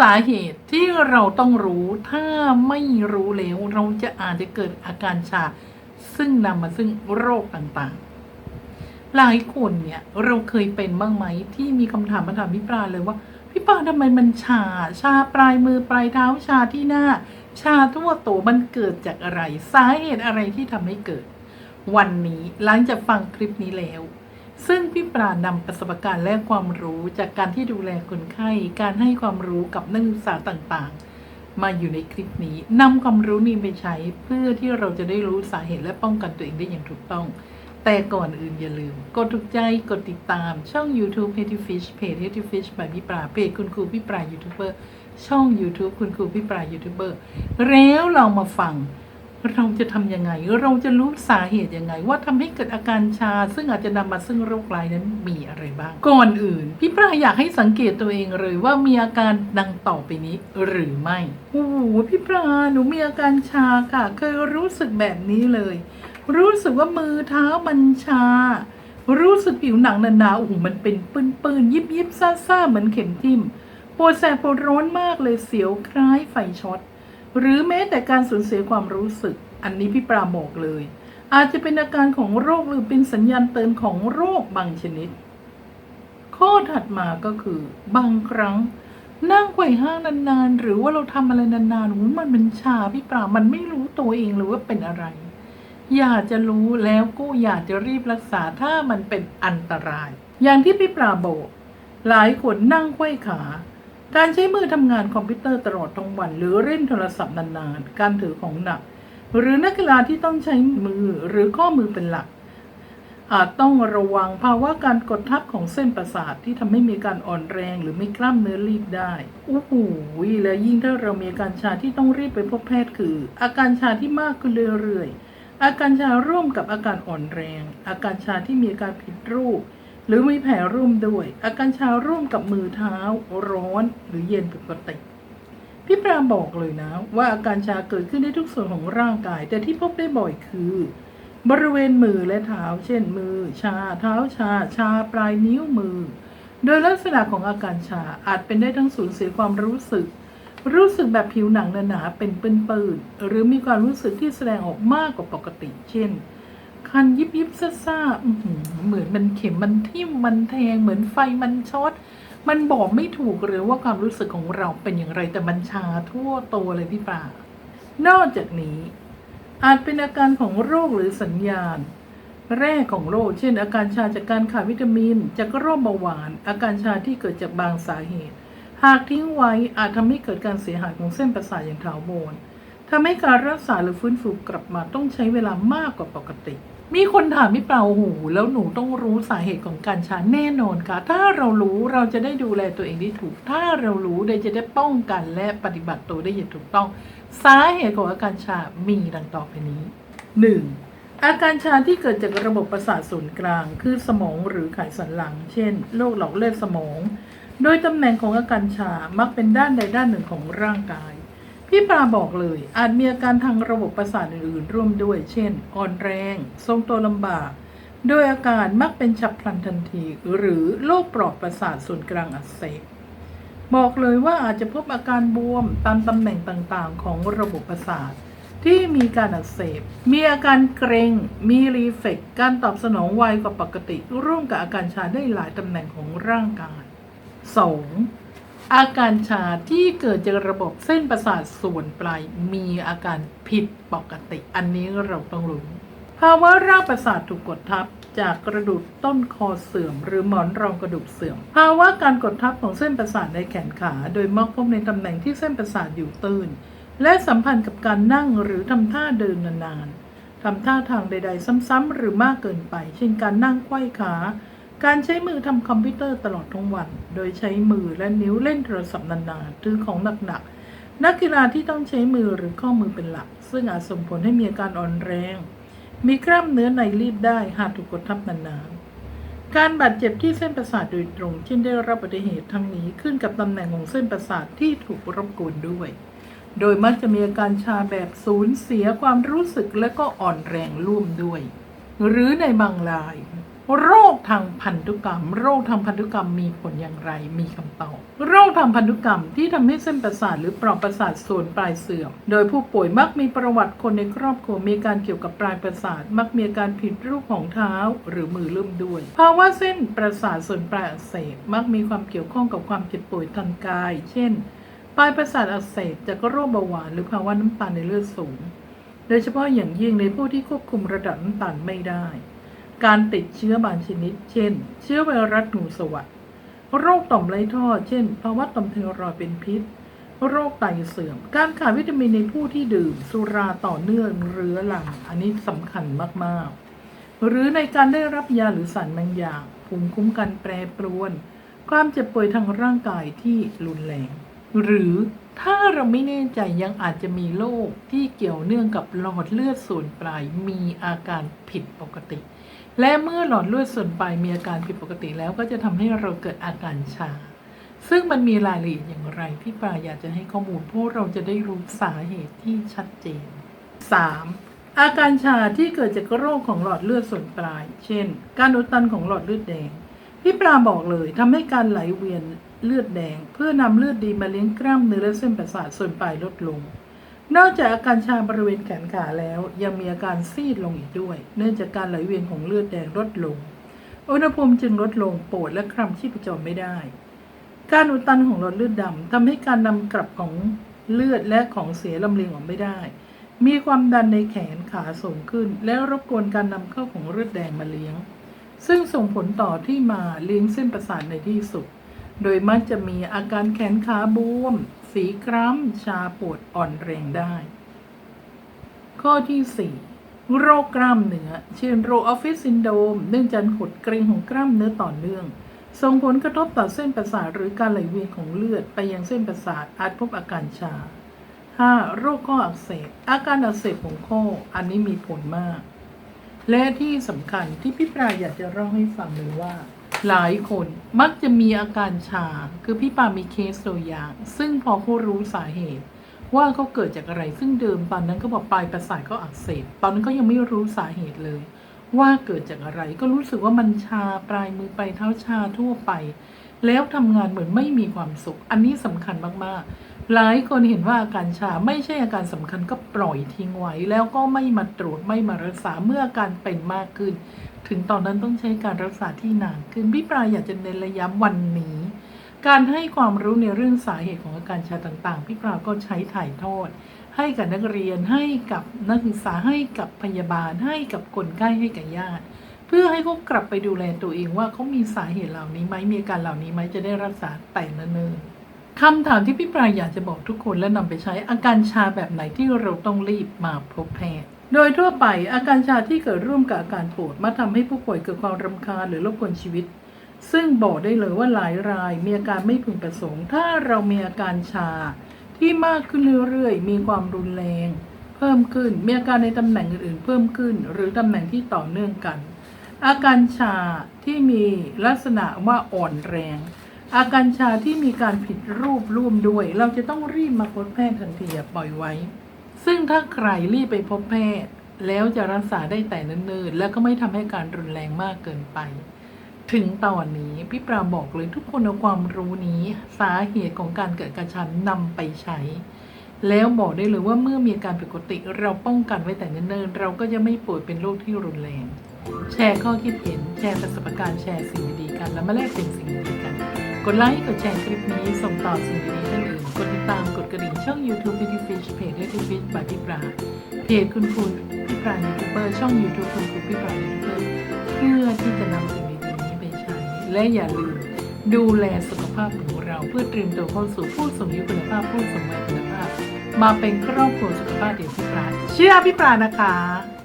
สาเหตุที่เราต้องรู้ถ้าไม่รู้แล้วเราจะอาจจะเกิดอาการชา ซึ่งนำมาซึ่งโรคต่างๆ หลายคนเนี่ยเราเคยเป็นบ้างไหมที่มีคำถามมาถามพี่ปลาเลยว่า พี่ปลาทำไมมันชา ชาปลายมือปลายเท้าชาที่หน้า ชาทั่วตัวมันเกิดจากอะไร สาเหตุอะไรที่ทำให้เกิด วันนี้หลังจากฟังคลิปนี้แล้ว ซึ่งพี่ปรานำประสบการณ์และความรู้จากการที่ดูแลคนไข้ การให้ความรู้กับนักศึกษาต่างๆ มาอยู่ในคลิปนี้นำความรู้นี้ไปใช้เพื่อที่เราจะได้รู้สาเหตุและป้องกันตัวเองได้อย่างถูกต้อง แต่ก่อนอื่นอย่าลืม กดถูกใจกดติดตามช่อง YouTube h e t y Fish เพจ h e t y Fish by พี่ปราเพจคุณครูพี่ปรายูทูบเบอร์ช่อง YouTube คุณครูพี่ปรายูทูบเบอร์แล้วเรามาฟัง เราจะทำยังไง เราจะรู้สาเหตุยังไง ว่าทำให้เกิดอาการชา ซึ่งอาจจะนำมาซึ่งโรคร้ายนั้นมีอะไรบ้าง ก่อนอื่น พี่ปราอยากให้สังเกตตัวเองเลยว่ามีอาการดังต่อไปนี้หรือไม่โอ้โหพี่ปราหนูมีอาการชาค่ะ เคยรู้สึกแบบนี้เลย รู้สึกว่ามือเท้ามันชา รู้สึกผิวหนังหนาๆโอ้โหมันเป็นปืนๆยิบยิบๆซ่าๆเหมือนเข็มทิ่มปวดแสบปวดร้อนมากเลยเสียวคล้ายไฟช็อต หรือแม้แต่การสูญเสียความรู้สึก อันนี้พี่ปราบอกเลย อาจจะเป็นอาการของโรคหรือเป็นสัญญาณเตือนของโรคบางชนิด ข้อถัดมาก็คือ บางครั้ง นั่งไขว่ห้างนานๆ หรือว่าเราทำอะไรนานๆมันเป็นชาพี่ปรามันไม่รู้ตัวเองหรือว่าเป็นอะไร อยากจะรู้แล้วก็อยากจะรีบรักษาถ้ามันเป็นอันตราย อย่างที่พี่ปราบอกหลายคนนั่งไขว้ขา การใช้มือทำงานคอมพิวเตอร์ตลอดทั้งวัน หรือเล่นโทรศัพท์นานๆ การถือของหนัก หรือนักกีฬาที่ต้องใช้มือหรือข้อมือเป็นหลัก อาจต้องระวังภาวะการกดทับของเส้นประสาทที่ทำให้มีการอ่อนแรงหรือไม่กล้ามเนื้อรีบได้โอ้โหและยิ่งถ้าเรามีอาการชาที่ต้องรีบไปพบแพทย์คือ อาการชาที่มากขึ้นเรื่อยๆอาการชาร่วมกับอาการอ่อนแรง อาการชาที่มีอาการผิดรูป หรือมีแผลร่วมด้วย อาการชาร่วมกับมือเท้า ร้อนหรือเย็นผิดปกติ พี่ปรามบอกเลยนะ ว่าอาการชาเกิดขึ้นได้ทุกส่วนของร่างกาย แต่ที่พบได้บ่อยคือ บริเวณมือและเท้า เช่น มือ ชา เท้าชา ชาปลายนิ้วมือ โดยลักษณะของอาการชาอาจเป็นได้ทั้งสูญเสียความรู้สึก รู้สึกแบบผิวหนังหนาๆเป็นปื้นๆหรือมีความรู้สึกที่แสดงออกมากกว่าปกติ เช่น คันยิบยิบซ่าซ่าเหมือนมันเข็มมันทิ่มมันแทงเหมือนไฟมันช็อตมันบอกไม่ถูกหรือว่าความรู้สึกของเราเป็นอย่างไรแต่มันชาทั่วตัวเลยพี่ปลานอกจากนี้ อาจเป็นอาการของโรคหรือสัญญาณ แรกของโรค เช่น อาการชาจากการขาดวิตามิน จากโรคเบาหวาน อาการชาที่เกิดจากบางสาเหตุ หากทิ้งไว้อาจทำให้เกิดการเสียหายของเส้นประสาทอย่างถาวรทำให้การรักษาหรือฟื้นฟูกลับมาต้องใช้เวลามากกว่าปกติ มีคนถามพี่เปล่าโอ้โหแล้วหนูต้องรู้สาเหตุของการชาแน่นอนค่ะ ถ้าเรารู้เราจะได้ดูแลตัวเองได้ถูก ถ้าเรารู้เราจะได้ป้องกันและปฏิบัติตัวได้อย่างถูกต้อง สาเหตุของอาการชา มีดังต่อไปนี้ 1. อาการชาที่เกิดจากระบบประสาทส่วนกลาง คือสมองหรือไขสันหลัง เช่น โรคหลอดเลือดสมอง โดยตำแหน่งของอาการชา มักเป็นด้านใดด้านหนึ่งของร่างกาย พี่ปลาบอกเลย อาจมีอาการทางระบบประสาทอื่นๆร่วมด้วย เช่น อ่อนแรง ทรงตัวลำบาก โดยอาการมักเป็นฉับพลันทันที หรือโรคปลอกประสาทส่วนกลางอักเสบบอกเลยว่าอาจจะพบอาการบวมตามตำแหน่งต่างๆ ของระบบประสาทที่มีการอักเสบ มีอาการเกรง มีรีเฟกซ์การตอบสนองไวกว่าปกติ ร่วมกับอาการชาได้หลายตำแหน่งของร่างกาย 2. อาการชาที่เกิดจากระบบเส้นประสาทส่วนปลายมีอาการผิดปกติ อันนี้เราต้องรู้ ภาวะรากประสาทถูกกดทับจากกระดูกต้นคอเสื่อม หรือหมอนรองกระดูกเสื่อม ภาวะการกดทับของเส้นประสาทในแขนขา โดยมักพบในตำแหน่งที่เส้นประสาทอยู่ตื้น และสัมพันธ์กับการนั่งหรือทำท่าเดินนานๆทำท่าทางใด ๆ ซ้ำๆหรือมากเกินไป เช่นการนั่งไขว้ขา การใช้มือทำคอมพิวเตอร์ตลอดทั้งวัน โดยใช้มือและนิ้วเล่นโทรศัพท์นานๆถือของหนักๆ นักกีฬาที่ต้องใช้มือหรือข้อมือเป็นหลัก ซึ่งอาจส่งผลให้มีอาการอ่อนแรง มีกล้ามเนื้อในรีบได้หากถูกกดทับนานๆ การบาดเจ็บที่เส้นประสาทโดยตรงเช่นได้รับอุบัติเหตุทั้งนี้ขึ้นกับตำแหน่งของเส้นประสาทที่ถูกรบกวนด้วย โดยมักจะมีอาการชาแบบสูญเสียความรู้สึกและก็อ่อนแรงร่วมด้วย หรือในบางราย โรคทางพันธุกรรม โรคทางพันธุกรรมมีผลอย่างไร มีคำตอบ โรคทางพันธุกรรมที่ทำให้เส้นประสาทหรือปลอกประสาทส่วนปลายเสื่อม โดยผู้ป่วยมักมีประวัติคนในครอบครัวมีการเกี่ยวกับปลายประสาท มักมีอาการผิดรูปของเท้า หรือมือลุ่มด้วย ภาวะเส้นประสาทส่วนปลายอักเสบมักมีความเกี่ยวข้องกับความเจ็บป่วยทางกาย เช่น ปลายประสาทอักเสบจากโรคเบาหวานหรือภาวะน้ำตาลในเลือดสูง โดยเฉพาะอย่างยิ่งในผู้ที่ควบคุมระดับน้ำตาลไม่ได้ การติดเชื้อบางชนิด เช่น เชื้อไวรัสหนูสวัสดโรคต่อมไรท่อ เช่น ภาวะต่อมไทรอยด์เป็นพิษ โรคไตเสื่อม การขาดวิตามินในผู้ที่ดื่ม สุราต่อเนื่องเรื้อรัง อันนี้สำคัญมาก ๆ หรือในการได้รับยาหรือสารบางอย่าง ภูมิคุ้มกันแปรปรวน ความเจ็บป่วยทางร่างกายที่รุนแรง หรือ ถ้าเราไม่แน่ใจยังอาจจะมีโรคที่เกี่ยวเนื่องกับหลอดเลือดส่วนปลายมีอาการผิดปกติ และเมื่อหลอดเลือดส่วนปลายมีอาการผิดปกติแล้วก็จะทำให้เราเกิดอาการชา ซึ่งมันมีรายละเอียดอย่างไรพี่ปลาอยากจะให้ข้อมูลเพราะเราจะได้รู้สาเหตุที่ชัดเจน 3. อาการชาที่เกิดจากโรคของหลอดเลือดส่วนปลาย เช่น การอุดตันของหลอดเลือดแดง พี่ปลาบอกเลยทำให้การไหลเวียนเลือดแดง เพื่อนำเลือดดีมาเลี้ยงกล้ามเนื้อและเส้นประสาทส่วนปลายลดลง นอกจากอาการชาบริเวณแขนขาแล้ว ยังมีอาการซีดลงอีกด้วย เนื่องจากการไหลเวียนของเลือดแดงลดลง อุณหภูมิจึงลดลงปวดและคลำชีพจรไม่ได้ การอุดตันของหลอดเลือดดำทำให้การนำกลับของเลือดและของเสียลำเลียงออกไม่ได้ มีความดันในแขนขาสูงขึ้น และรบกวนการนำเข้าของเลือดแดงมาเลี้ยง ซึ่งส่งผลต่อที่มาเลี้ยงเส้นประสาทในที่สุด โดยมักจะมีอาการแขนขาบวม สีคล้ำ ชาปวดอ่อนแรงได้ ข้อที่ 4 โรคกล้ามเนื้อ เช่นโรคออฟฟิศซินโดรมเนื่องจากหดเกร็งของกล้ามเนื้อต่อเนื่อง ส่งผลกระทบต่อเส้นประสาทหรือการไหลเวียนของเลือดไปยังเส้นประสาทอาจพบอาการชา 5. โรคข้ออักเสบ อาการอักเสบของข้อ อันนี้มีผลมาก และที่สำคัญที่พี่ปลายอยากจะเล่าให้ฟังเลยว่า หลายคนมักจะมีอาการชา คือพี่ปามีเคสตัวอย่าง ซึ่งพอเขารู้สาเหตุ ว่าเขาเกิดจากอะไรซึ่งเดิมตอนนั้นก็บอกปลายประสาทก็อักเสบตอนนั้นก็ยังไม่รู้สาเหตุเลย ว่าเกิดจากอะไรก็รู้สึกว่ามันชาปลายมือไปลายเท้าชาทั่วไป แล้วทำงานเหมือนไม่มีความสุข อันนี้สำคัญมากๆ หลายคนเห็นว่าอาการชาไม่ใช่อาการสำคัญก็ปล่อยทิ้งไว้ แล้วก็ไม่มาตรวจไม่มารักษาเมื่ออาการเป็นมากขึ้น ถึงตอนนั้นต้องใช้การรักษาที่นานขึ้นพี่ปลายอยากจะเน้นระย้ำวันนี้ การให้ความรู้ในเรื่องสาเหตุของอาการชาต่างๆ พี่ปลาก็ใช้ถ่ายทอด ให้กับนักเรียนให้กับนักศึกษาให้กับพยาบาล ให้กับคนไข้ให้กับญาติเพื่อให้เขากลับไปดูแลตัวเองว่าเขามีสาเหตุเหล่านี้ไหมมีอาการเหล่านี้ไหมจะได้รักษาแต่เนิ่นๆ คำถามที่พี่ปลายอยากจะบอกทุกคนและนำไปใช้อาการชาแบบไหนที่เราต้องรีบมาพบแพทย์ โดยทั่วไปอาการชาที่เกิดร่วมกับอาการปวดมาทำให้ผู้ป่วยเกิดความรำคาญหรือรบกวนชีวิต ซึ่งบอกได้เลยว่าหลายรายมีอาการไม่พึงประสงค์ ถ้าเรามีอาการชาที่มากขึ้นเรื่อยๆ มีความรุนแรง เพิ่มขึ้น มีอาการในตำแหน่งอื่นๆ เพิ่มขึ้น หรือตำแหน่งที่ต่อเนื่องกัน อาการชาที่มีลักษณะว่าอ่อนแรง อาการชาที่มีการผิดรูปร่วมด้วย เราจะต้องรีบมาพบแพทย์ทันทีอย่าปล่อยไว้ ซึ่งถ้าใครรีบไปพบแพทย์ แล้วจะรักษาได้แต่เนิ่นๆ แล้วก็ไม่ทำให้การรุนแรงมากเกินไป ถึงตอนนี้พี่ปราบอกเลยทุกคนเอาความรู้นี้สาเหตุของการเกิดกระชันนำไปใช้ แล้วบอกได้เลยว่าเมื่อมีการผิดปกติ เราป้องกันไว้แต่เนิ่นๆ เราก็จะไม่ป่วยเป็นโรคที่รุนแรง แชร์ข้อคิดเห็น แชร์ประสบการณ์แชร์สิ่งดีๆกัน แล้วมาแลกเปลี่ยนสิ่งดีกัน กดไลค์ กดแชร์คลิปนี้ ส่งต่อสิ่งดีๆท่านอื่น กดติดตามกดกระดิ่งช่อง YouTube พิธีฟิชเพจด้วยทิฟิชบายพี่ปราเพจคุณครูพี่ปรายูทูบเบอร์ช่อง YouTube คุณครูพี่ปรายูทูบเบอร์เพื่อที่จะนำสิ่งดีๆนี้ไปใช้ และอย่าลืมดูแลสุขภาพของเราเพื่อเตรียมตัวเข้าสู่ผู้สูงอายุคุณภาพผู้สูงวัยคุณภาพ มาเป็นครอบครัวสุขภาพเดียวพี่ปราเชื่อพี่ปรานะคะ